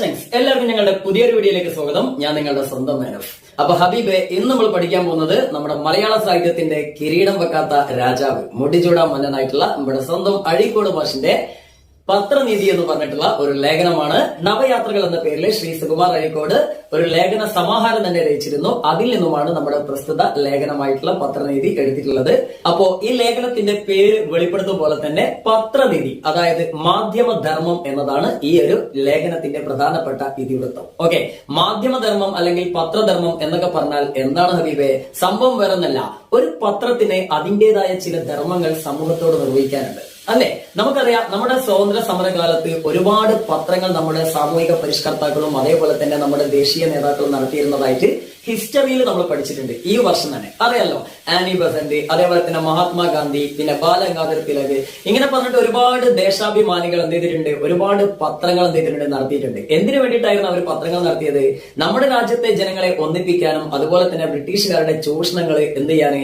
ചങ്സ് എല്ലാവർക്കും ഞങ്ങളുടെ പുതിയൊരു വീഡിയോയിലേക്ക് സ്വാഗതം. ഞാൻ നിങ്ങളുടെ സ്വന്തം നേരം അപ്പൊ ഹബീബെ ഇന്ന് നമ്മൾ പഠിക്കാൻ പോകുന്നത് നമ്മുടെ മലയാള സാഹിത്യത്തിന്റെ കിരീടം വെക്കാത്ത രാജാവ് മുടിചൂട മന്നനായിട്ടുള്ള നമ്മുടെ സ്വന്തം അഴീക്കോട് ഭാഷിന്റെ പത്രനീതി എന്ന് പറഞ്ഞിട്ടുള്ള ഒരു ലേഖനമാണ്. നവയാത്രകൾ എന്ന പേരിൽ ശ്രീ സുകുമാർ അഴിക്കോട് ഒരു ലേഖന സമാഹാരം തന്നെ രചിച്ചിരുന്നു. അതിൽ നിന്നുമാണ് നമ്മുടെ പ്രസ്തുത ലേഖനമായിട്ടുള്ള പത്രനീതി എടുത്തിട്ടുള്ളത്. അപ്പോ ഈ ലേഖനത്തിന്റെ പേര് വെളിപ്പെടുത്തും പോലെ തന്നെ പത്രനീതി അതായത് മാധ്യമധർമ്മം എന്നതാണ് ഈ ഒരു ലേഖനത്തിന്റെ പ്രധാനപ്പെട്ട ഇതിവൃത്തം. ഓക്കെ മാധ്യമധർമ്മം അല്ലെങ്കിൽ പത്രധർമ്മം എന്നൊക്കെ പറഞ്ഞാൽ എന്താണ് ഹബീബെ? സംഭവം വേറൊന്നല്ല. ഒരു പത്രത്തിന് അതിന്റേതായ ചില ധർമ്മങ്ങൾ സമൂഹത്തോട് നിർവഹിക്കാനുണ്ട്. അല്ലെ? നമുക്കറിയാം നമ്മുടെ സ്വാതന്ത്ര്യ സമരകാലത്ത് ഒരുപാട് പത്രങ്ങൾ നമ്മുടെ സാമൂഹിക പരിഷ്കർത്താക്കളും അതേപോലെ തന്നെ നമ്മുടെ ദേശീയ നേതാക്കളും നടത്തിയിരുന്നതായിട്ട് ഹിസ്റ്ററിയിൽ നമ്മൾ പഠിച്ചിട്ടുണ്ട്. ഈ വർഷം തന്നെ. അറിയാലോ? ആനി ബസന്റ് അതേപോലെ തന്നെ മഹാത്മാഗാന്ധി പിന്നെ ബാലഗംഗാധർ തിലക്. ഇങ്ങനെ പറഞ്ഞിട്ട് ഒരുപാട് ദേശാഭിമാനികൾ എന്ത് ചെയ്തിട്ടുണ്ട്? ഒരുപാട് പത്രങ്ങൾ എന്ത് ചെയ്തിട്ടുണ്ട്? നടത്തിയിട്ടുണ്ട്. എന്തിനു വേണ്ടിയിട്ടായിരുന്നു അവർ പത്രങ്ങൾ നടത്തിയത്? നമ്മുടെ രാജ്യത്തെ ജനങ്ങളെ ഒന്നിപ്പിക്കാനും അതുപോലെ തന്നെ ബ്രിട്ടീഷുകാരുടെ ചൂഷണങ്ങൾ എന്ത് ചെയ്യാന്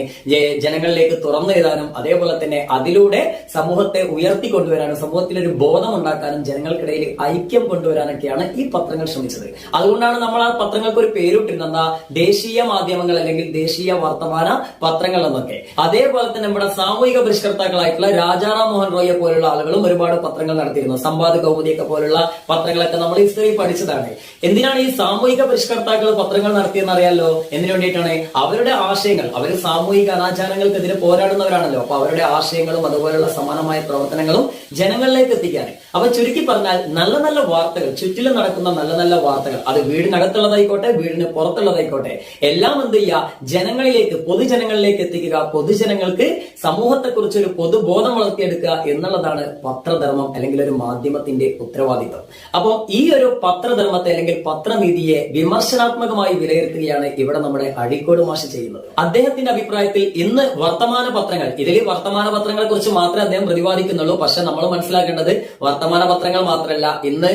ജനങ്ങളിലേക്ക് തുറന്നു എഴുതാനും അതേപോലെ തന്നെ അതിലൂടെ സമൂഹത്തെ ഉയർത്തി കൊണ്ടുവരാനും സമൂഹത്തിൽ ഒരു ബോധം ഉണ്ടാക്കാനും ജനങ്ങൾക്കിടയിൽ ഐക്യം കൊണ്ടുവരാനൊക്കെയാണ് ഈ പത്രങ്ങൾ ശ്രമിച്ചത്. അതുകൊണ്ടാണ് നമ്മൾ ആ പത്രങ്ങൾക്ക് ഒരു പേരിട്ടിരുന്നത്. എന്താ ദേശീയ മാധ്യമങ്ങൾ അല്ലെങ്കിൽ ദേശീയ വർത്തമാന പത്രങ്ങൾ എന്നൊക്കെ അതേപോലെ തന്നെ നമ്മുടെ സാമൂഹിക പരിഷ്കർത്താക്കളായിട്ടുള്ള രാജാറാം മോഹൻ റോയെ പോലുള്ള ആളുകളും ഒരുപാട് പത്രങ്ങൾ നടത്തിയിരുന്നു. സമ്പാദ് കൗമുദിയൊക്കെ പോലുള്ള പത്രങ്ങളൊക്കെ നമ്മൾ ഹിസ്റ്ററി പഠിച്ചതാണ്. എന്തിനാണ് ഈ സാമൂഹിക പരിഷ്കർത്താക്കൾ പത്രങ്ങൾ നടത്തിയെന്ന് അറിയാലോ എന്തിനു വേണ്ടിയിട്ടാണ്? അവരുടെ ആശയങ്ങൾ അവർ സാമൂഹിക അനാചാരങ്ങൾക്കെതിരെ പോരാടുന്നവരാണല്ലോ. അപ്പൊ അവരുടെ ആശയങ്ങളും അതുപോലുള്ള സമാനമായ പ്രവർത്തനങ്ങളും ജനങ്ങളിലേക്ക് എത്തിക്കാൻ അപ്പൊ ചുരുക്കി പറഞ്ഞാൽ നല്ല നല്ല വാർത്തകൾ ചുറ്റിലും നടക്കുന്ന നല്ല നല്ല വാർത്തകൾ അത് വീടിനകത്തുള്ളതായിക്കോട്ടെ വീടിന് പുറത്തുള്ളതായിക്കോട്ടെ എല്ലാം എന്ത് ചെയ്യുക ജനങ്ങളിലേക്ക് പൊതുജനങ്ങളിലേക്ക് എത്തിക്കുക. പൊതുജനങ്ങൾക്ക് സമൂഹത്തെക്കുറിച്ച് ഒരു പൊതുബോധം വളർത്തിയെടുക്കുക എന്നുള്ളതാണ് പത്രധർമ്മം അല്ലെങ്കിൽ ഒരു മാധ്യമത്തിന്റെ ഉത്തരവാദിത്വം. അപ്പോൾ ഈ ഒരു പത്രധർമ്മത്തെ അല്ലെങ്കിൽ പത്രനീതിയെ വിമർശനാത്മകമായി വിലയിരുത്തുകയാണ് ഇവിടെ നമ്മുടെ അഴീക്കോട് മാഷ് ചെയ്യുന്നത്. അദ്ദേഹത്തിന്റെ അഭിപ്രായത്തിൽ ഇന്ന് വർത്തമാന പത്രങ്ങൾ ഇതിൽ വർത്തമാന പത്രങ്ങളെ കുറിച്ച് മാത്രമേ അദ്ദേഹം പ്രതിപാദിക്കുന്നുള്ളൂ. പക്ഷെ നമ്മൾ മനസ്സിലാക്കേണ്ടത് വർത്തമാന പത്രങ്ങൾ മാത്രമല്ല. ഇന്ന്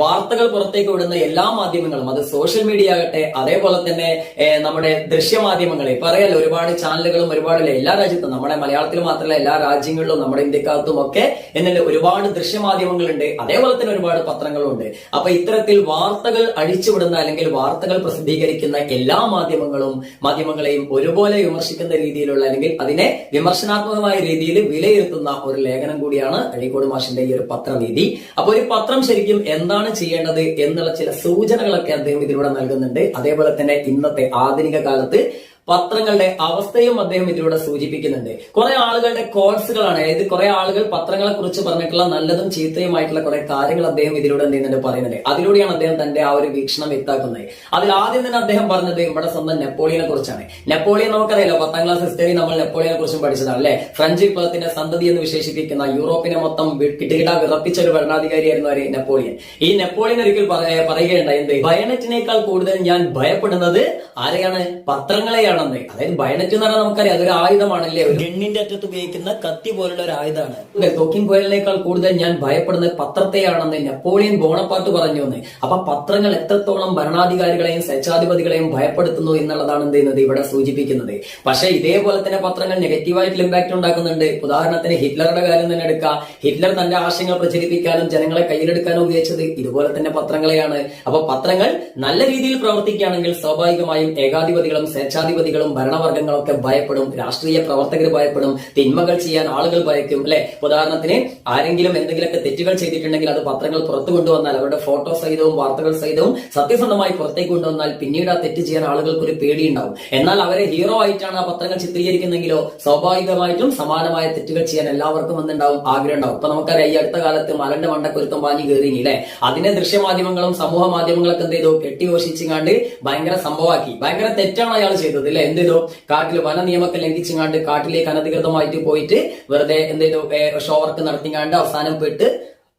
വാർത്തകൾ പുറത്തേക്ക് വിടുന്ന എല്ലാ മാധ്യമങ്ങളും അത് സോഷ്യൽ മീഡിയ ആകട്ടെ അതേപോലെ തന്നെ ഏഹ്, നമ്മുടെ ദൃശ്യമാധ്യമങ്ങളെ. ഇപ്പൊ അറിയാലോ ഒരുപാട് ചാനലുകളും ഒരുപാട് എല്ലാ രാജ്യത്തും നമ്മുടെ മലയാളത്തിൽ മാത്രമല്ല എല്ലാ രാജ്യങ്ങളിലും നമ്മുടെ ഇന്ത്യക്കകത്തും ഒക്കെ എന്നുള്ള ഒരുപാട് ദൃശ്യമാധ്യമങ്ങളുണ്ട്. അതേപോലെ തന്നെ ഒരുപാട് പത്രങ്ങളുണ്ട്. അപ്പൊ ഇത്തരത്തിൽ വാർത്തകൾ അഴിച്ചുവിടുന്ന അല്ലെങ്കിൽ വാർത്തകൾ പ്രസിദ്ധീകരിക്കുന്ന എല്ലാ മാധ്യമങ്ങളും മാധ്യമങ്ങളെയും ഒരുപോലെ വിമർശിക്കുന്ന രീതിയിലുള്ള അല്ലെങ്കിൽ അതിനെ വിമർശനാത്മകമായ രീതിയിൽ വിലയിരുത്തുന്ന ഒരു ലേഖനം കൂടിയാണ് അഴീക്കോട് മാഷിന്റെ ഈ ഒരു പത്രനീതി അപ്പൊ ഒരു പത്രം ശരിക്കും എന്താണ് ചെയ്യേണ്ടത് എന്നുള്ള ചില സൂചനകളൊക്കെ അദ്ദേഹം ഇതിലൂടെ നൽകുന്നുണ്ട്. അതേപോലെ തന്നെ ഇന്നത്തെ ആധുനിക കാലത്ത് പത്രങ്ങളുടെ അവസ്ഥയും അദ്ദേഹം ഇതിലൂടെ സൂചിപ്പിക്കുന്നുണ്ട്. കുറെ ആളുകളുടെ കോഴ്സുകളാണ് അതായത് കുറെ ആളുകൾ പത്രങ്ങളെ കുറിച്ച് പറഞ്ഞിട്ടുള്ള നല്ലതും ചീത്തയുമായിട്ടുള്ള കുറെ കാര്യങ്ങൾ അദ്ദേഹം ഇതിലൂടെ എന്ത് ചെയ്യുന്നുണ്ട് പറയുന്നുണ്ട്. അതിലൂടെയാണ് അദ്ദേഹം തന്റെ ആ ഒരു വീക്ഷണം വ്യക്താക്കുന്നത് അതിൽ ആദ്യം തന്നെ അദ്ദേഹം പറഞ്ഞത് നമ്മുടെ സ്വന്തം നെപ്പോളിയനെ കുറിച്ചാണ് നെപ്പോളിയൻ നമുക്കറിയാലോ പത്താം ക്ലാസ് ഹിസ്റ്ററി നമ്മൾ നെപ്പോളിയനെ കുറിച്ചും പഠിച്ചതാണ് അല്ലെ ഫ്രഞ്ച് വിപ്ലവത്തിന്റെ സന്തതി എന്ന് വിശേഷിപ്പിക്കുന്ന യൂറോപ്പിനെ മൊത്തം കിട്ടുകിട വിറപ്പിച്ച ഒരു ഭരണാധികാരിയായിരുന്നു ആര്? നെപ്പോളിയൻ. ഈ നെപ്പോളിയൻ ഒരിക്കൽ പറ- പറയുകയുണ്ടായി എന്ത്? കൂടുതൽ ഞാൻ ഭയപ്പെടുന്നത് ആരെയാണ്? പത്രങ്ങളെയാണെന്ന് അതായത് ബയണറ്റ് എന്ന് പറഞ്ഞാൽ നമുക്കറിയാം അതൊരു ആയുധമാണല്ലേ? ഗണ്ണിന്റെ അറ്റത്ത് ഉപയോഗിക്കുന്ന കത്തി പോലുള്ള ഒരു ആയുധമാണ്. തോക്കിൻ കോയലിനേക്കാൾ കൂടുതൽ ഞാൻ ഭയപ്പെടുന്നത് പത്രത്തെയാണെന്ന് നെപ്പോളിയൻ ബോണപ്പാട്ട് പറഞ്ഞു എന്ന്. അപ്പൊ പത്രങ്ങൾ എത്രത്തോളം ഭരണാധികാരികളെയും സ്വച്ഛാധിപതികളെയും ഭയപ്പെടുത്തുന്നു എന്നുള്ളതാണ് എന്ത് ചെയ്യുന്നത് ഇവിടെ സൂചിപ്പിക്കുന്നത്. പക്ഷേ ഇതേപോലെ തന്നെ പത്രങ്ങൾ നെഗറ്റീവായിട്ടുള്ള ഇമ്പാക്ട് ഉണ്ടാക്കുന്നുണ്ട്. ഉദാഹരണത്തിന് ഹിറ്റ്ലറുടെ കാര്യം തന്നെ എടുക്കാം ഹിറ്റ്ലർ തന്റെ ആശയങ്ങൾ പ്രചരിപ്പിക്കാനും ജനങ്ങളെ കയ്യിലെടുക്കാനും ഉപയോഗിച്ചത് ഇതുപോലെ തന്നെ പത്രങ്ങളെയാണ്. അപ്പൊ പത്രങ്ങൾ നല്ല രീതിയിൽ പ്രവർത്തിക്കുകയാണെങ്കിൽ സ്വാഭാവികമായും ഏകാധിപതികളും സ്വേച്ഛാധിപതികളും ഭരണവർഗങ്ങളും ഒക്കെ ഭയപ്പെടും രാഷ്ട്രീയ പ്രവർത്തകർ ഭയപ്പെടും തിന്മകൾ ചെയ്യാൻ ആളുകൾ ഭയക്കും അല്ലെ? ഉദാഹരണത്തിന് ആരെങ്കിലും എന്തെങ്കിലുമൊക്കെ തെറ്റുകൾ ചെയ്തിട്ടുണ്ടെങ്കിൽ അത് പത്രങ്ങൾ പുറത്തു കൊണ്ടുവന്നാൽ അവരുടെ ഫോട്ടോ സഹിതവും വാർത്തകൾ സഹിതവും സത്യസന്ധമായി പുറത്തേക്ക് കൊണ്ടുവന്നാൽ പിന്നീട് ആ തെറ്റ് ചെയ്യാൻ ആളുകൾക്ക് ഒരു പേടിയുണ്ടാവും. എന്നാൽ അവരെ ഹീറോ ആയിട്ടാണ് ആ പത്രങ്ങൾ ചിത്രീകരിക്കുന്നെങ്കിലോ സ്വാഭാവികമായിട്ടും സമാനമായ തെറ്റുകൾ ചെയ്യാൻ എല്ലാവർക്കും എന്തുണ്ടാവും? ആഗ്രഹം ഉണ്ടാവും ഇപ്പൊ നമുക്കറിയാം ഈ അടുത്ത കാലത്ത് മലന്റെ മണ്ടക്കൊരുത്തം പാഞ്ഞു കയറിനി അല്ലെ? അതിനെ ദൃശ്യമാധ്യമങ്ങളും സമൂഹ മാധ്യമങ്ങളൊക്കെ എന്ത് ചെയ്തു? കെട്ടിഘോഷിച്ചുകാണ്ട് ഭയങ്കര സംഭവമാക്കി. ഭയങ്കര തെറ്റാണ് അയാൾ ചെയ്തത് അല്ലെ? എന്ത് ചെയ്തു കാട്ടിൽ വന നിയമത്തെ ലംഘിച്ചിങ്ങാണ്ട് കാട്ടിലേക്ക് അനധികൃതമായിട്ട് പോയിട്ട് വെറുതെ എന്ത് ചെയ്തു ഷോ വർക്ക് നടത്തിങ്ങാണ്ട് അവസാനം പെട്ട്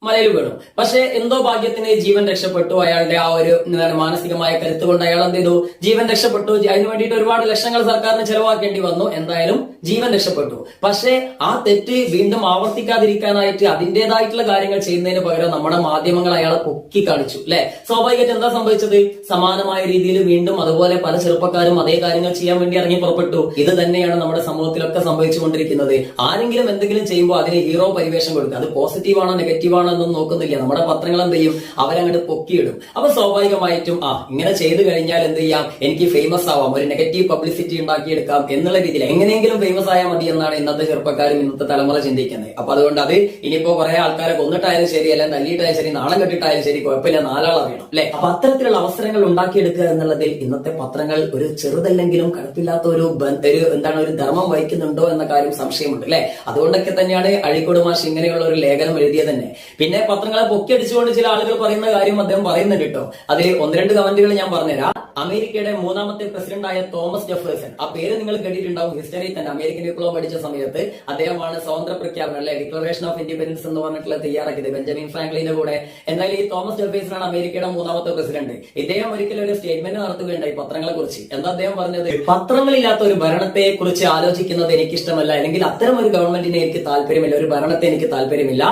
മലയിൽ വീണു പക്ഷെ എന്തോ ഭാഗ്യത്തിന് ജീവൻ രക്ഷപ്പെട്ടു. അയാളുടെ ആ ഒരു എന്താണ് മാനസികമായ കരുത്ത് കൊണ്ട് അയാൾ എന്ത് ചെയ്തു? ജീവൻ രക്ഷപ്പെട്ടു. അതിന് വേണ്ടിയിട്ട് ഒരുപാട് ലക്ഷങ്ങൾ സർക്കാരിന് ചെലവാക്കേണ്ടി വന്നു. എന്തായാലും ജീവൻ രക്ഷപ്പെട്ടു. പക്ഷേ ആ തെറ്റ് വീണ്ടും ആവർത്തിക്കാതിരിക്കാനായിട്ട് അതിന്റേതായിട്ടുള്ള കാര്യങ്ങൾ ചെയ്യുന്നതിന് പകരം നമ്മുടെ മാധ്യമങ്ങൾ അയാളെ പൊക്കി കാണിച്ചു അല്ലെ? സ്വാഭാവികമായിട്ട് എന്താ സംഭവിച്ചത്? സമാനമായ രീതിയിൽ വീണ്ടും അതുപോലെ പല ചെറുപ്പക്കാരും അതേ കാര്യങ്ങൾ ചെയ്യാൻ വേണ്ടി ഇറങ്ങി പുറപ്പെട്ടു. ഇത് തന്നെയാണ് നമ്മുടെ സമൂഹത്തിലൊക്കെ സംഭവിച്ചുകൊണ്ടിരിക്കുന്നത്. ആരെങ്കിലും എന്തെങ്കിലും ചെയ്യുമ്പോൾ അതിന് ഹീറോ പരിവേഷം കൊടുക്കുക. അത് പോസിറ്റീവ് ആണോ നെഗറ്റീവ് നോക്കുന്നില്ല. നമ്മുടെ പത്രങ്ങൾ എന്ത് ചെയ്യും? അവരങ്ങോട്ട് പൊക്കിയിടും. അപ്പൊ സ്വാഭാവികമായിട്ടും ആ ഇങ്ങനെ ചെയ്തു കഴിഞ്ഞാൽ എന്ത് ചെയ്യാം? എനിക്ക് ഫേമസ് ആവാം. ഒരു നെഗറ്റീവ് പബ്ലിസിറ്റി ഉണ്ടാക്കിയെടുക്കാം എന്നുള്ള രീതിയിൽ. എങ്ങനെയെങ്കിലും ഫേമസ് ആയാൽ മതി എന്നാണ് ഇന്നത്തെ ചെറുപ്പക്കാരും ഇന്നത്തെ തലമുറ ചിന്തിക്കുന്നത്. അപ്പൊ അതുകൊണ്ട് അത് ഇനിയിപ്പോ കുറെ ആൾക്കാരെ കൊന്നിട്ടായാലും ശരി അല്ലെങ്കിൽ തല്ലിയിട്ടായാലും ശരി നാളെ കെട്ടിട്ടായാലും ശരി കുഴപ്പമില്ല നാലാൾ അറിയണം അല്ലെ? അപ്പൊ അത്തരത്തിലുള്ള അവസരങ്ങൾ ഉണ്ടാക്കിയെടുക്കുക എന്നുള്ളതിൽ ഇന്നത്തെ പത്രങ്ങൾ ഒരു ചെറുതല്ലെങ്കിലും കടുപ്പില്ലാത്ത ഒരു ഒരു എന്താണ് ഒരു ധർമ്മം വഹിക്കുന്നുണ്ടോ എന്ന കാര്യം സംശയമുണ്ട് അല്ലെ? അതുകൊണ്ടൊക്കെ തന്നെയാണ് അഴിക്കോട് മാഷ് ഇങ്ങനെയുള്ള ഒരു ലേഖനം എഴുതിയത് തന്നെ. പിന്നെ പത്രങ്ങളെ പൊക്കിയടിച്ചുകൊണ്ട് ചില ആളുകൾ പറയുന്ന കാര്യം അദ്ദേഹം പറയുന്നുണ്ട് കേട്ടോ. അതിൽ ഒന്ന് രണ്ട് കമന്റുകൾ ഞാൻ പറഞ്ഞുതരാം. അമേരിക്കയുടെ മൂന്നാമത്തെ പ്രസിഡന്റായ തോമസ് ജെഫേഴ്സൺ ആ പേര് നിങ്ങൾ കേട്ടിട്ടുണ്ടാവും ഹിസ്റ്ററി തന്നെ. അമേരിക്കൻ വിപ്ലവം പഠിച്ച സമയത്ത് അദ്ദേഹമാണ് സ്വാതന്ത്ര്യ പ്രഖ്യാപനം അല്ലെ ഡിക്ലറേഷൻ ഓഫ് ഇൻഡിപെൻഡൻസ് എന്ന് പറഞ്ഞിട്ടുള്ള തയ്യാറാക്കിയത് ബെഞ്ചമിൻ ഫ്രാങ്ക്ലിന്റെ കൂടെ. എന്നാൽ ഈ തോമസ് ജെഫേഴ്സൺ ആണ് അമേരിക്കയുടെ മൂന്നാമത്തെ പ്രസിഡന്റ്. ഇദ്ദേഹം ഒരിക്കലും ഒരു സ്റ്റേറ്റ്മെന്റ് നടത്തുകയുണ്ടായി പത്രങ്ങളെ കുറിച്ച് എന്താ അദ്ദേഹം പറഞ്ഞത്? പത്രങ്ങളില്ലാത്ത ഒരു ഭരണത്തെ കുറിച്ച് ആലോചിക്കുന്നത് എനിക്കിഷ്ടമല്ല. അല്ലെങ്കിൽ അത്തരം ഒരു ഗവൺമെന്റിനെ എനിക്ക് താല്പര്യമില്ല ഒരു ഭരണത്തെ എനിക്ക് താല്പര്യമില്ല.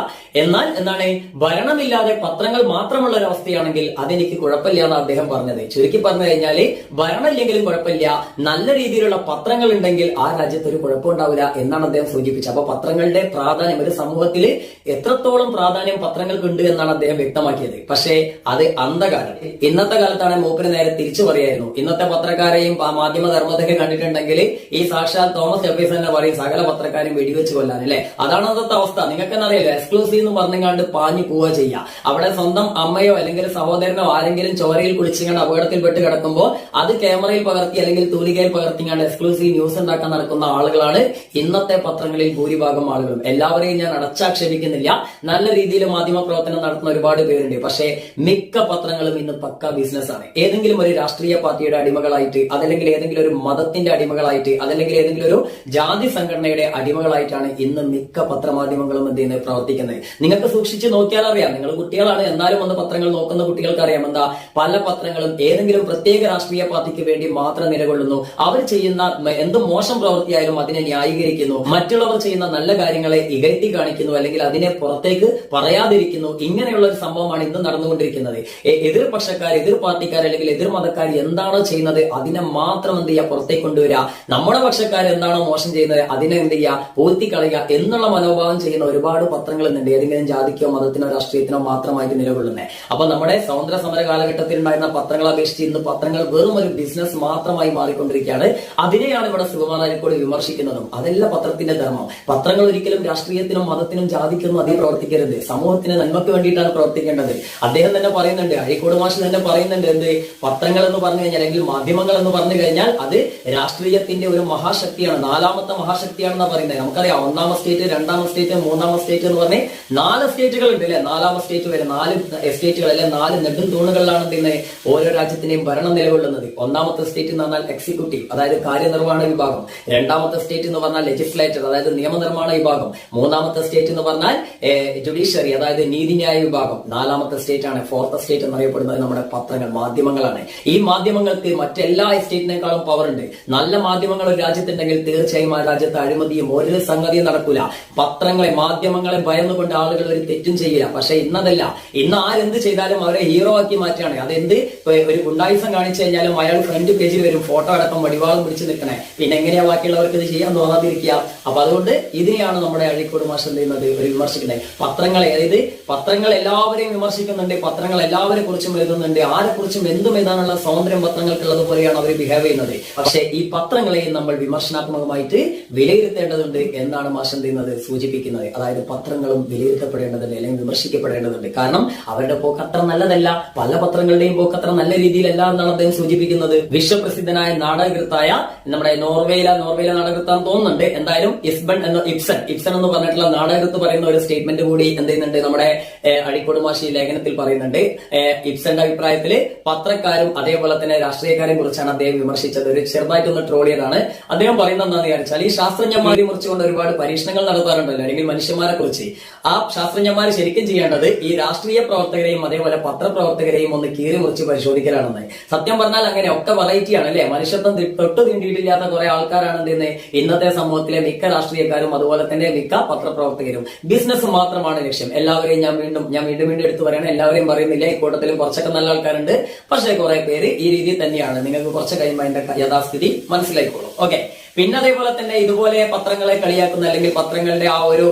എന്നാൽ എന്താണ്? ഭരണമില്ലാതെ പത്രങ്ങൾ മാത്രമുള്ള ഒരു അവസ്ഥയാണെങ്കിൽ അതെനിക്ക് കുഴപ്പമില്ല എന്ന് അദ്ദേഹം പറഞ്ഞത്. ചുരുക്കി പറഞ്ഞു കഴിഞ്ഞാൽ ഭരണമില്ലെങ്കിലും കുഴപ്പമില്ല. നല്ല രീതിയിലുള്ള പത്രങ്ങൾ ഉണ്ടെങ്കിൽ ആ രാജ്യത്ത് ഒരു കുഴപ്പമുണ്ടാവില്ല എന്നാണ് അദ്ദേഹം സൂചിപ്പിച്ചത്. അപ്പൊ പത്രങ്ങളുടെ പ്രാധാന്യം ഒരു സമൂഹത്തിൽ എത്രത്തോളം പ്രാധാന്യം പത്രങ്ങൾക്ക് ഉണ്ട് എന്നാണ് അദ്ദേഹം വ്യക്തമാക്കിയത്. പക്ഷേ അത് അന്ധകാലം ഇന്നത്തെ കാലത്താണ് മൂപ്പിന് നേരെ തിരിച്ചു പറയായിരുന്നു. ഇന്നത്തെ പത്രക്കാരെയും മാധ്യമ ധർമ്മത്തൊക്കെ കണ്ടിട്ടുണ്ടെങ്കിൽ ഈ സാക്ഷാൽ തോമസ് ജെഫേഴ്സൺ തന്നെ പറയും സകല പത്രക്കാരും വെടിവെച്ച് കൊല്ലാൻ അല്ലെ? അതാണ് അന്നത്തെ അവസ്ഥ. നിങ്ങൾക്ക് എന്നറിയില്ല എക്സ്ക്ലൂസീവ് എന്ന് പറഞ്ഞുകൊണ്ട് പാഞ്ഞു പോവുക ചെയ്യുക അവിടെ സ്വന്തം അമ്മയോ അല്ലെങ്കിൽ സഹോദരനോ ആരെങ്കിലും ചോരയിൽ കുളിച്ചുകൊണ്ട് അപകടത്തിൽപ്പെട്ട് കിടക്കുമ്പോൾ അത് ക്യാമറയിൽ പകർത്തി അല്ലെങ്കിൽ തൂലികയിൽ പകർത്തിങ്ങാണ്ട് എക്സ്ക്ലൂസീവ് ന്യൂസ് ഉണ്ടാക്കാൻ നടക്കുന്ന ആളുകളാണ് ഇന്നത്തെ പത്രങ്ങളിൽ ഭൂരിഭാഗം ആളുകളും. എല്ലാവരെയും ഞാൻ അടച്ചാക്ഷേപിക്കുന്നില്ല നല്ല രീതിയിൽ മാധ്യമ പ്രവർത്തനം നടത്തുന്ന ഒരുപാട് പേരുണ്ട്. പക്ഷേ മിക്ക പത്രങ്ങളും ഇന്ന് പക്ക ബിസിനസ് ആണ്. ഏതെങ്കിലും ഒരു രാഷ്ട്രീയ പാർട്ടിയുടെ അടിമകളായിട്ട് അതല്ലെങ്കിൽ ഏതെങ്കിലും ഒരു മതത്തിന്റെ അടിമകളായിട്ട് അതല്ലെങ്കിൽ ഏതെങ്കിലും ഒരു ജാതി സംഘടനയുടെ അടിമകളായിട്ടാണ് ഇന്ന് മിക്ക പത്രമാധ്യമങ്ങളും എന്ത് ചെയ്യുന്നത്? പ്രവർത്തിക്കുന്നത്. നിങ്ങൾക്ക് സൂക്ഷിച്ച് നോക്കിയാൽ അറിയാം. നിങ്ങൾ കുട്ടികളാണ്. എന്നാലും വന്ന് പത്രങ്ങൾ നോക്കുന്ന കുട്ടികൾക്ക് അറിയാം എന്താ? പല പത്രങ്ങളും ഏതെങ്കിലും പ്രത്യേക രാഷ്ട്രീയ പാർട്ടിക്ക് വേണ്ടി മാത്രം നിലകൊള്ളുന്നു. അവർ ചെയ്യുന്ന എന്ത് മോശം പ്രവൃത്തിയായാലും അതിനെ ന്യായീകരിക്കുന്നു. മറ്റുള്ളവർ ചെയ്യുന്ന നല്ല കാര്യങ്ങളെ ഇകഴ്ത്തി കാണിക്കുന്നു. അല്ലെങ്കിൽ അതിനെ പുറത്തേക്ക് പറയാതിരിക്കുന്നു. ഇങ്ങനെയുള്ള ഒരു സംഭവമാണ് ഇന്ന് നടന്നുകൊണ്ടിരിക്കുന്നത്. എതിർ പക്ഷക്കാർ എതിർ പാർട്ടിക്കാർ അല്ലെങ്കിൽ എതിർ മതക്കാർ എന്താണോ ചെയ്യുന്നത് അതിനെ മാത്രം എന്ത് ചെയ്യുക? പുറത്തേക്ക് കൊണ്ടുവരിക. നമ്മുടെ പക്ഷക്കാർ എന്താണോ മോശം ചെയ്യുന്നത് അതിനെ എന്ത് ചെയ്യുക? പൂർത്തി കളയുക എന്നുള്ള മനോഭാവം ചെയ്യുന്ന ഒരുപാട് പത്രങ്ങൾ ഉണ്ട് ഏതെങ്കിലും ജാതിക്കോ മതത്തിനോ രാഷ്ട്രീയത്തിനോ മാത്രമായിട്ട് നിലകൊള്ളുന്നത് അപ്പൊ നമ്മുടെ സ്വാതന്ത്ര്യ സമര കാലഘട്ടത്തിൽ ഉണ്ടായിരുന്ന പത്രങ്ങളെ അപേക്ഷിച്ച് ഇന്ന് പത്രങ്ങൾ വെറും ഒരു ബിസിനസ് മാത്രമായി മാറിക്കൊണ്ടിരിക്കുകയാണ്. അതിനെയാണ് ഇവിടെ സുഗമാനായിക്കോട് വിമർശിക്കുന്നതും. അതല്ല പത്രത്തിന്റെ ധർമ്മം. പത്രങ്ങൾ ഒരിക്കലും രാഷ്ട്രീയത്തിനും മതത്തിനും ജാതിക്കൊന്നും അധികം പ്രവർത്തിക്കരുത്. സമൂഹത്തിന് നന്മയ്ക്ക് വേണ്ടിയിട്ടാണ് പ്രവർത്തിക്കേണ്ടത്. അദ്ദേഹം തന്നെ പറയുന്നുണ്ട് അഴീക്കോട് മാഷ് തന്നെ പറയുന്നുണ്ട് എന്ത്? പത്രങ്ങൾ എന്ന് പറഞ്ഞു കഴിഞ്ഞാൽ അല്ലെങ്കിൽ മാധ്യമങ്ങൾ എന്ന് പറഞ്ഞു കഴിഞ്ഞാൽ അത് രാഷ്ട്രീയത്തിന്റെ ഒരു മഹാശക്തിയാണ്. നാലാമത്തെ മഹാശക്തിയാണെന്നാണ് പറയുന്നത്. നമുക്കറിയാം ഒന്നാമത്തെ സ്റ്റേറ്റ് രണ്ടാമത്തെ സ്റ്റേറ്റ് മൂന്നാമത്തെ സ്റ്റേറ്റ് എന്ന് പറഞ്ഞ് നാല് സ്റ്റേറ്റുകൾ ഉണ്ട് അല്ലെ നാലാം എസ്റ്റേറ്റ് വരെ നാല് എസ്റ്റേറ്റുകൾ അല്ലെ നാല് നെടും തൂണുകളിലാണ് പിന്നെ ഓരോ രാജ്യത്തിന്റെയും ഭരണം നിലകൊള്ളുന്നത്. ഒന്നാമത്തെ സ്റ്റേറ്റ് എന്ന് പറഞ്ഞാൽ എക്സിക്യൂട്ടീവ് അതായത് കാര്യനിർവഹണ വിഭാഗം. രണ്ടാമത്തെ സ്റ്റേറ്റ് എന്ന് പറഞ്ഞാൽ ലെജിസ്ലേറ്റർ അതായത് നിയമനിർമ്മാണ വിഭാഗം. മൂന്നാമത്തെ സ്റ്റേറ്റ് എന്ന് പറഞ്ഞാൽ ജുഡീഷ്യറി അതായത് നീതിന്യായ വിഭാഗം. നാലാമത്തെ സ്റ്റേറ്റ് ആണ് ഫോർത്ത് സ്റ്റേറ്റ് എന്നറിയപ്പെടുന്നത് നമ്മുടെ പത്രങ്ങൾ മാധ്യമങ്ങളാണ്. ഈ മാധ്യമങ്ങൾക്ക് മറ്റെല്ലാ സ്റ്റേറ്റിനേക്കാളും പവർ ഉണ്ട്. നല്ല മാധ്യമങ്ങൾ ഒരു രാജ്യത്തുണ്ടെങ്കിൽ തീർച്ചയായും ആ രാജ്യത്ത് അഴിമതിയും ഒരു സംഗതിയും നടക്കൂല. പത്രങ്ങളെ മാധ്യമങ്ങളെ ഭയന്നുകൊണ്ട് ആളുകൾ ഒരു തെറ്റും ചെയ്യില്ല. പക്ഷെ ഇന്നതല്ല. ഇന്ന് ആരെന്ത് ചെയ്താലും അവരെ ഹീറോ ആക്കി മാറ്റുകയാണ്. അതെന്ത്? ഒരു ഗുണ്ടായുസം കാണിച്ചു കഴിഞ്ഞാലും അയാൾ ഫ്രണ്ട് പേജിൽ വരും. ഫോട്ടോ അടക്കം വടിവാളം പിടിച്ചു നിൽക്കണേ. പിന്നെ എങ്ങനെയാ ബാക്കിയുള്ളവർക്ക് ഇത് ചെയ്യാൻ തോന്നാതിരിക്കുക? അപ്പൊ അതുകൊണ്ട് ഇതിനെയാണ് നമ്മുടെ അഴീക്കോട് മാഷ് എന്ത് ചെയ്യുന്നത്? ഒരു വിമർശിക്കുന്നത്. പത്രങ്ങളെ അതായത് പത്രങ്ങൾ എല്ലാവരെയും വിമർശിക്കുന്നുണ്ട്. പത്രങ്ങൾ എല്ലാവരെ കുറിച്ചും എഴുതുന്നുണ്ട്. ആരെ കുറിച്ചും എന്തും എഴുതാനുള്ള സ്വാതന്ത്ര്യം പത്രങ്ങൾക്കുള്ളത് പോലെയാണ് അവർ ബിഹേവ് ചെയ്യുന്നത്. പക്ഷെ ഈ പത്രങ്ങളെയും നമ്മൾ വിമർശനാത്മകമായിട്ട് വിലയിരുത്തേണ്ടതുണ്ട് എന്നാണ് മാഷ് എന്ത് ചെയ്യുന്നത്? സൂചിപ്പിക്കുന്നത്. അതായത് പത്രങ്ങളും വിലയിരുത്തപ്പെടേണ്ടതുണ്ട്. അല്ലെങ്കിൽ വിമർശിക്കപ്പെടേണ്ടതുണ്ട്. കാരണം അവരുടെ പോക്ക് അത്ര നല്ലതല്ല. പല പത്രങ്ങളുടെയും പോക്ക് അത്ര നല്ല രീതിയിലല്ല എന്നാണ് അദ്ദേഹം സൂചിപ്പിക്കുന്നത്. വിശ്വപ്രസിദ്ധനായ നാടകൃത്തായ നമ്മുടെ നോർവേയിലെ നോർവേയിലെ നാടകൃത്താൻ തോന്നുന്നുണ്ട്. എന്തായാലും ഇസ്ബൺ എന്ന ഇപ്സൺ ഇപ്സൺ എന്ന് പറഞ്ഞിട്ടുള്ള നാടകൃത്ത് പറയുന്ന ഒരു സ്റ്റേറ്റ്മെന്റ് കൂടി എന്ത് ചെയ്യുന്നുണ്ട്? നമ്മുടെ അഴിക്കോട് മാഷി ലേഖനത്തിൽ പറയുന്നുണ്ട്. ഇപ്സന്റെ അഭിപ്രായത്തിൽ പത്രക്കാരും അതേപോലെ തന്നെ രാഷ്ട്രീയക്കാരെയും കുറിച്ചാണ് അദ്ദേഹം വിമർശിച്ചത്. ഒരു ചെറുതായിട്ടൊന്ന് ട്രോളിയതാണ് അദ്ദേഹം പറയുന്നത് എന്താണെന്ന് വിചാരിച്ചാൽ ഈ ശാസ്ത്രജ്ഞന്മാരെ കുറിച്ചുകൊണ്ട് ഒരുപാട് പരീക്ഷണങ്ങൾ നടത്താറുണ്ടല്ലോ. അല്ലെങ്കിൽ മനുഷ്യന്മാരെ കുറിച്ച്. ആ ശാസ്ത്രജ്ഞന്മാർ ശരിക്കും ചെയ്യേണ്ടത് ഈ രാഷ്ട്രീയ പ്രവർത്തകരെയും അതേപോലെ പത്രപ്രവർത്തകരെയും ഒന്ന് കീറി മുറിച്ച് പരിശോധിക്കലാണെന്ന്. സത്യം പറഞ്ഞാൽ അങ്ങനെ ഒക്കെ വെറൈറ്റി ആണ് അല്ലെ? മനുഷ്യത്വം തൊട്ടു തീണ്ടിയിട്ടില്ലാത്ത കുറെ ആൾക്കാരാണ് എന്ത് ചെയ്യുന്നത് ഇന്നത്തെ സമൂഹത്തിലെ മിക്ക രാഷ്ട്രീയക്കാരും അതുപോലെ തന്നെ മിക്ക പത്രപ്രവർത്തകരും. ബിസിനസ് മാത്രമാണ് ലക്ഷ്യം. എല്ലാവരെയും ഞാൻ വീണ്ടും ഞാൻ വീണ്ടും വീണ്ടും എടുത്തു പറയണം എല്ലാവരെയും പറയുന്നില്ല. ഈ കൂട്ടത്തിലും കുറച്ചൊക്കെ നല്ല ആൾക്കാരുണ്ട്. പക്ഷേ കുറെ പേര് ഈ രീതിയിൽ തന്നെയാണ്. നിങ്ങൾക്ക് കുറച്ച് കഴിയുമ്പോൾ അതിന്റെ യഥാസ്ഥിതി മനസ്സിലായിക്കോളും. ഓക്കെ പിന്നെ അതേപോലെ തന്നെ ഇതുപോലെ പത്രങ്ങളെ കളിയാക്കുന്ന അല്ലെങ്കിൽ പത്രങ്ങളുടെ ആ ഒരു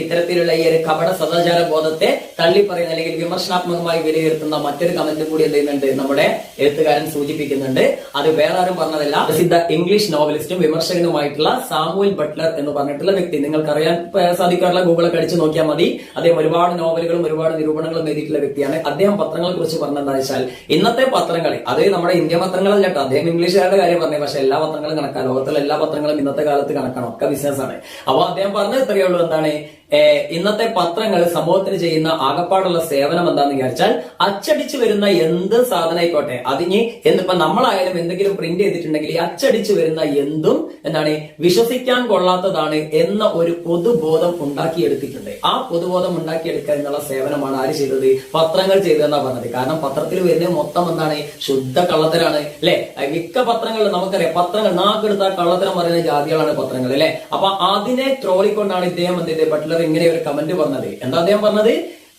ഇത്തരത്തിലുള്ള ഈ ഒരു കപട സദാചാര ബോധത്തെ തള്ളിപ്പറയുന്ന അല്ലെങ്കിൽ വിമർശനാത്മകമായി വിലയിരുത്തുന്ന മറ്റൊരു കമന്റ് കൂടി എന്ത് ചെയ്യുന്നുണ്ട്? നമ്മുടെ എഴുത്തുകാരൻ സൂചിപ്പിക്കുന്നുണ്ട്. അത് വേറെ ആരും പറഞ്ഞതല്ല. പ്രസിദ്ധ ഇംഗ്ലീഷ് നോവലിസ്റ്റും വിമർശകനുമായിട്ടുള്ള സാമുവൽ ബട്ട്ലർ എന്ന് പറഞ്ഞിട്ടുള്ള വ്യക്തി. നിങ്ങൾക്കറിയാൻ സാധിക്കാറുള്ള ഗൂഗിളൊക്കെ കടിച്ച് നോക്കിയാൽ മതി. അദ്ദേഹം ഒരുപാട് നോവലുകളും ഒരുപാട് നിരൂപണങ്ങളും എഴുതിയിട്ടുള്ള വ്യക്തിയാണ്. അദ്ദേഹം പത്രങ്ങളെ കുറിച്ച് പറഞ്ഞതെന്ന് വെച്ചാൽ ഇന്നത്തെ പത്രങ്ങളെ അത് നമ്മുടെ ഇന്ത്യ പത്രങ്ങളല്ല കേട്ടോ. അദ്ദേഹം ഇംഗ്ലീഷുകാരുടെ കാര്യം പറഞ്ഞു. പക്ഷെ എല്ലാ പത്രങ്ങളും കണക്കാം ലോകത്തിലെ എല്ലാ പത്രങ്ങളും ഇന്നത്തെ കാലത്ത് കണക്കാണ് ഒക്കെ ബിസിനസ് ആണ് അപ്പൊ അദ്ദേഹം പറഞ്ഞത് ഇത്രയേ ഉള്ളൂ. എന്താണ്? ഇന്നത്തെ പത്രങ്ങൾ സമൂഹത്തിന് ചെയ്യുന്ന ആകപ്പാടുള്ള സേവനം എന്താന്ന് വിചാരിച്ചാൽ അച്ചടിച്ചു വരുന്ന എന്ത് സാധനം ആയിക്കോട്ടെ. അതിന് എന്തിപ്പോ നമ്മളായാലും എന്തെങ്കിലും പ്രിന്റ് ചെയ്തിട്ടുണ്ടെങ്കിൽ ഈ അച്ചടിച്ചു വരുന്ന എന്തും എന്താണ് വിശ്വസിക്കാൻ കൊള്ളാത്തതാണ് എന്ന ഒരു പൊതുബോധം ഉണ്ടാക്കിയെടുത്തിട്ടുണ്ട്. ആ പൊതുബോധം ഉണ്ടാക്കിയെടുക്കുക എന്നുള്ള സേവനമാണ് ആര് ചെയ്തത്? പത്രങ്ങൾ ചെയ്തതെന്നാ പറഞ്ഞത്. കാരണം പത്രത്തിൽ വരുന്ന മൊത്തം എന്താണ്? ശുദ്ധ കള്ളത്തരാണ്. അല്ലെ? മിക്ക പത്രങ്ങളിൽ നമുക്കറിയാം പത്രങ്ങൾ നാക്കെടുത്ത കള്ളത്തരം പറയുന്ന ജാതികളാണ് പത്രങ്ങൾ അല്ലെ? അപ്പൊ അതിനെ ട്രോളിക്കൊണ്ടാണ് ഇദ്ദേഹം എന്ത് ചെയ്തത് ബട്ട്ലർ ഇങ്ങനെ ഒരു കമന്റ് പറഞ്ഞത്. എന്താ അദ്ദേഹം പറഞ്ഞത്?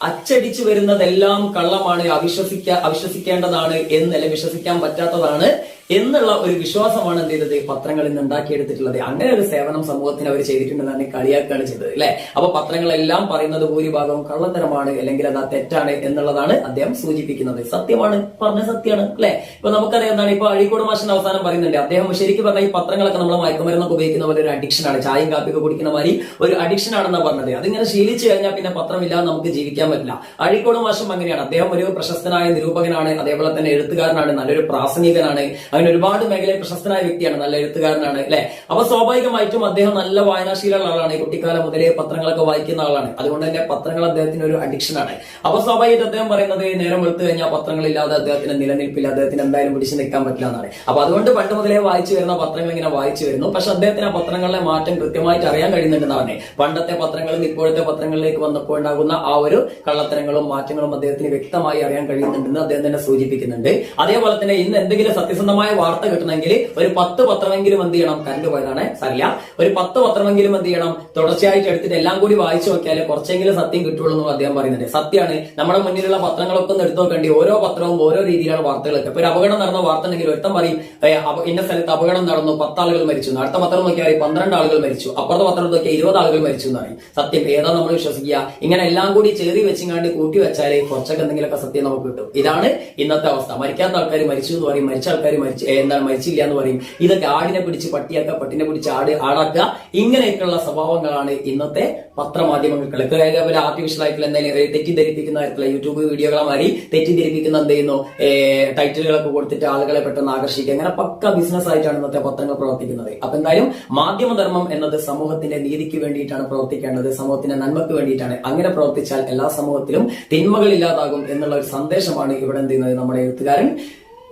അച്ചടിച്ചു വരുന്നതെല്ലാം കള്ളമാണ് അവിശ്വസിക്ക അവിശ്വസിക്കേണ്ടതാണ് എന്നല്ല വിശ്വസിക്കാൻ പറ്റാത്തതാണ് എന്നുള്ള ഒരു വിശ്വാസമാണ് എന്ത് ചെയ്തത്? പത്രങ്ങളിൽ നിന്ന് ഉണ്ടാക്കിയെടുത്തിട്ടുള്ളത്. അങ്ങനെ ഒരു സേവനം സമൂഹത്തിന് അവർ ചെയ്തിട്ടുണ്ടെന്നാണ് കളിയാക്കുകയാണ് ചെയ്തത് അല്ലെ അപ്പൊ പത്രങ്ങളെല്ലാം പറയുന്നത് ഭൂരിഭാഗവും കള്ളത്തരമാണ് അല്ലെങ്കിൽ അത് തെറ്റാണ് എന്നുള്ളതാണ് അദ്ദേഹം സൂചിപ്പിക്കുന്നത്. സത്യമാണ്. പറഞ്ഞ സത്യമാണ് അല്ലെ ഇപ്പൊ നമുക്കറിയാം എന്താണ്? ഇപ്പൊ അഴീക്കോട് മാഷിന്റെ അവസാനം പറയുന്നുണ്ട്. അദ്ദേഹം ശരിക്കും പറഞ്ഞാൽ ഈ പത്രങ്ങളൊക്കെ നമ്മൾ മയക്കുമരുന്നൊക്കെ ഉപയോഗിക്കുന്ന പോലെ ഒരു അഡിക്ഷൻ ആണ്. ചായയും കാപ്പിയൊക്കെ കുടിക്കുന്ന മാതിരി ഒരു അഡിക്ഷൻ ആണെന്നാണ് പറഞ്ഞത്. അതിങ്ങനെ ശീലിച്ചു കഴിഞ്ഞാൽ പിന്നെ പത്രമില്ലാതെ നമുക്ക് ജീവിക്കാൻ പറ്റില്ല. അഴീക്കോട് മാഷം അങ്ങനെയാണ്. അദ്ദേഹം ഒരു പ്രശസ്തനായ നിരൂപകനാണ്. അതേപോലെ തന്നെ എഴുത്തുകാരനാണ്. നല്ലൊരു പ്രാസംഗികനാണ്. അങ്ങനെ ഒരുപാട് മേഖലയിൽ പ്രശസ്തനായ വ്യക്തിയാണ് നല്ല എഴുത്തുകാരനാണ് അല്ലെ? അപ്പൊ സ്വാഭാവികമായിട്ടും അദ്ദേഹം നല്ല വായനാശീലമുള്ള ആളാണ്. ഈ കുട്ടിക്കാലം മുതലേ പത്രങ്ങളൊക്കെ വായിക്കുന്ന ആളാണ്. അതുകൊണ്ട് തന്നെ പത്രങ്ങൾ അദ്ദേഹത്തിന് ഒരു അഡിക്ഷൻ ആണ്. അപ്പൊ സ്വാഭാവികമായിട്ട് അദ്ദേഹം പറയുന്നത് നേരം വെളുത്തു കഴിഞ്ഞാൽ പത്രങ്ങളില്ലാതെ അദ്ദേഹത്തിന് നിലനിൽപ്പില്ല. അദ്ദേഹത്തിന് എന്തായാലും പിടിച്ചു നിൽക്കാൻ പറ്റില്ല എന്നാണ്. അപ്പൊ അതുകൊണ്ട് പണ്ട് മുതലേ വായിച്ചു വരുന്ന പത്രങ്ങൾ ഇങ്ങനെ വായിച്ചു വരുന്നു. പക്ഷെ അദ്ദേഹത്തിന് ആ പത്രങ്ങളിലെ മാറ്റം കൃത്യമായിട്ട് അറിയാൻ കഴിയുന്നുണ്ടെന്ന് പറഞ്ഞേ. പണ്ടത്തെ പത്രങ്ങളിൽ നിന്ന് ഇപ്പോഴത്തെ പത്രങ്ങളിലേക്ക് വന്നപ്പോൾ ഉണ്ടാകുന്ന ആ ഒരു കള്ളത്തരങ്ങളും മാറ്റങ്ങളും അദ്ദേഹത്തിന് വ്യക്തമായി അറിയാൻ കഴിയുന്നുണ്ടെന്ന് അദ്ദേഹം തന്നെ സൂചിപ്പിക്കുന്നുണ്ട്. അതേപോലെ തന്നെ ഇന്ന് എന്തെങ്കിലും സത്യസന്ധമായ വാർത്ത കിട്ടണമെങ്കിൽ ഒരു പത്ത് പത്രമെങ്കിലും എന്ത് ചെയ്യണം? കറണ്ട് പോയതാണ്. സറിയ ഒരു പത്ത് പത്രമെങ്കിലും എന്ത് ചെയ്യണം? തുടർച്ചയായിട്ട് എടുത്തിട്ട് എല്ലാം കൂടി വായിച്ചു നോക്കിയാൽ കുറച്ചെങ്കിലും സത്യം കിട്ടുള്ളൂ എന്ന് അദ്ദേഹം പറയുന്നുണ്ട്. സത്യമാണ്. നമ്മുടെ മുന്നിലുള്ള പത്രങ്ങളൊക്കെ ഒന്ന് എടുത്തു നോക്കേണ്ടി ഓരോ പത്രവും ഓരോ രീതിയിലാണ് വാർത്തകളൊക്കെ. ഇപ്പൊ ഒരു അപകടം നടന്ന വാർത്ത ഉണ്ടെങ്കിൽ ഒരുത്തം പറയും "ഏ, ഇന്ന സ്ഥലത്ത് അപകടം നടന്നു പത്ത് ആളുകൾ മരിച്ചു. അടുത്ത പത്രം നോക്കിയാൽ പന്ത്രണ്ട് ആളുകൾ മരിച്ചു. അപ്പുറത്തെ പത്രം നോക്കിയാൽ ഇരുപത് ആളുകൾ മരിച്ചു എന്ന് പറയും. സത്യം. ഏതാ നമ്മൾ വിശ്വസിക്കുക? ഇങ്ങനെ എല്ലാം കൂടി ചേറി വെച്ചിങ്ങാണ്ട് കൂട്ടി വെച്ചാലേ കുറച്ചൊക്കെ എന്തെങ്കിലുമൊക്കെ സത്യം നമുക്ക് കിട്ടും. ഇതാണ് ഇന്നത്തെ അവസ്ഥ. മരിക്കാത്ത ആൾക്കാർ മരിച്ചു എന്ന് പറയും. മരിച്ച ആൾക്കാർ മരിച്ചു. ഏ, എന്താണ് മരിച്ചില്ല എന്ന് പറയും. ഇതൊക്കെ ആടിനെ പിടിച്ച് പട്ടിയാക്കുക പട്ടിനെ പിടിച്ച് ആട് ആടാക്കുക ഇങ്ങനെയൊക്കെയുള്ള സ്വഭാവങ്ങളാണ് ഇന്നത്തെ പത്രമാധ്യമങ്ങൾക്ക് അതേപോലെ ആർട്ടിഫിഷ്യൽ ആയിട്ടുള്ള എന്തെങ്കിലും തെറ്റിദ്ധരിപ്പിക്കുന്ന യൂട്യൂബ് വീഡിയോകളെ മാറി തെറ്റിദ്ധരിപ്പിക്കുന്ന എന്ത് ചെയ്യുന്നു? ടൈറ്റിലുകളൊക്കെ കൊടുത്തിട്ട് ആളുകളെ പെട്ടെന്ന് ആകർഷിക്കുക. അങ്ങനെ പക്ക ബിസിനസ് ആയിട്ടാണ് ഇന്നത്തെ പത്രങ്ങൾ പ്രവർത്തിക്കുന്നത്. അപ്പൊ എന്തായാലും മാധ്യമധർമ്മം എന്നത് സമൂഹത്തിന്റെ നീതിക്ക് വേണ്ടിയിട്ടാണ് പ്രവർത്തിക്കേണ്ടത്. സമൂഹത്തിന്റെ നന്മക്ക് വേണ്ടിയിട്ടാണ്. അങ്ങനെ പ്രവർത്തിച്ചാൽ എല്ലാ സമൂഹത്തിലും തിന്മകൾ ഇല്ലാതാകും എന്നുള്ള ഒരു സന്ദേശമാണ് ഇവിടെ എന്ത് ചെയ്യുന്നത് നമ്മുടെ എഴുത്തുകാരൻ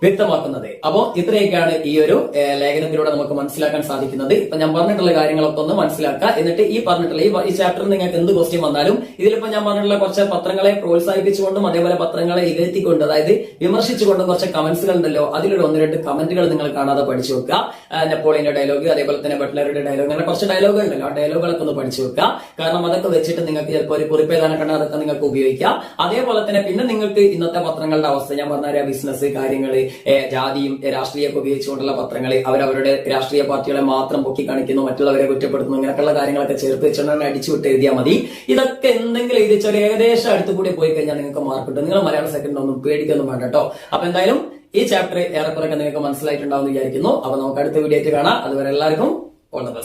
വ്യക്തമാക്കുന്നത്. അപ്പോ ഇത്രയൊക്കെയാണ് ഈ ഒരു ലേഖനത്തിലൂടെ നമുക്ക് മനസ്സിലാക്കാൻ സാധിക്കുന്നത്. ഇപ്പൊ ഞാൻ പറഞ്ഞിട്ടുള്ള കാര്യങ്ങളൊക്കെ ഒന്ന് മനസ്സിലാക്കുക. എന്നിട്ട് ഈ പറഞ്ഞിട്ടുള്ള ഈ ചാപ്റ്ററിൽ നിങ്ങൾക്ക് എന്ത് ക്വസ്റ്റ്യൻ വന്നാലും ഇതിലിപ്പോ ഞാൻ പറഞ്ഞിട്ടുള്ള കുറച്ച് പത്രങ്ങളെ പ്രോത്സാഹിപ്പിച്ചുകൊണ്ടും അതേപോലെ പത്രങ്ങളെ ഇകഴ്ത്തിക്കൊണ്ട് അതായത് വിമർശിച്ചുകൊണ്ടും കുറച്ച് കമന്റ്സുകൾ ഉണ്ടല്ലോ അതിലൊരു ഒന്ന് രണ്ട് കമന്റുകൾ നിങ്ങൾ കാണാതെ പഠിച്ചു വെക്കുക. നെപ്പോളിയന്റെ ഡയലോഗ് അതേപോലെ തന്നെ ബട്ട്ലറുടെ ഡയലോഗ് അങ്ങനെ കുറച്ച് ഡയലോഗുകൾ ഉണ്ടല്ലോ. ആ ഡയലോഗുകളൊക്കെ ഒന്ന് പഠിച്ചു വെക്കുക. കാരണം അതൊക്കെ വെച്ചിട്ട് നിങ്ങൾക്ക് ചിലപ്പോൾ ഒരു കുറിപ്പേതാനക്കണ്ട അതൊക്കെ നിങ്ങൾക്ക് ഉപയോഗിക്കാം. അതേപോലെ തന്നെ പിന്നെ നിങ്ങൾക്ക് ഇന്നത്തെ പത്രങ്ങളുടെ അവസ്ഥ ഞാൻ പറഞ്ഞ ബിസിനസ് കാര്യങ്ങൾ ജാതിയും രാഷ്ട്രീയമൊക്കെ ഉപയോഗിച്ചുകൊണ്ടുള്ള പത്രങ്ങൾ അവരവരുടെ രാഷ്ട്രീയ പാർട്ടികളെ മാത്രം പൊക്കി കാണിക്കുന്നു മറ്റുള്ളവരെ കുറ്റപ്പെടുത്തുന്നു ഇങ്ങനെയൊക്കെയുള്ള കാര്യങ്ങളൊക്കെ ചേർത്ത് വെച്ചുകൊണ്ട് അടിച്ചു വിട്ട് എഴുതിയാൽ മതി. ഇതൊക്കെ എന്തെങ്കിലും എഴുതിച്ചാൽ ഏകദേശം അടുത്ത് കൂടി പോയി കഴിഞ്ഞാൽ നിങ്ങൾക്ക് മാർക്ക് കിട്ടും. നിങ്ങൾ മലയാള സെക്കൻഡ് ഒന്നും പേടിക്കൊന്നും വേണ്ട കേട്ടോ അപ്പൊ എന്തായാലും ഈ ചാപ്റ്റർ ഏറെക്കുറെ നിങ്ങൾക്ക് മനസ്സിലായിട്ടുണ്ടാവും എന്ന് വിചാരിക്കുന്നു. അപ്പൊ നമുക്ക് അടുത്ത വീഡിയോ ആയിട്ട് കാണാം. അതുവരെ എല്ലാവർക്കും ഓൾ ദ ബെസ്റ്റ്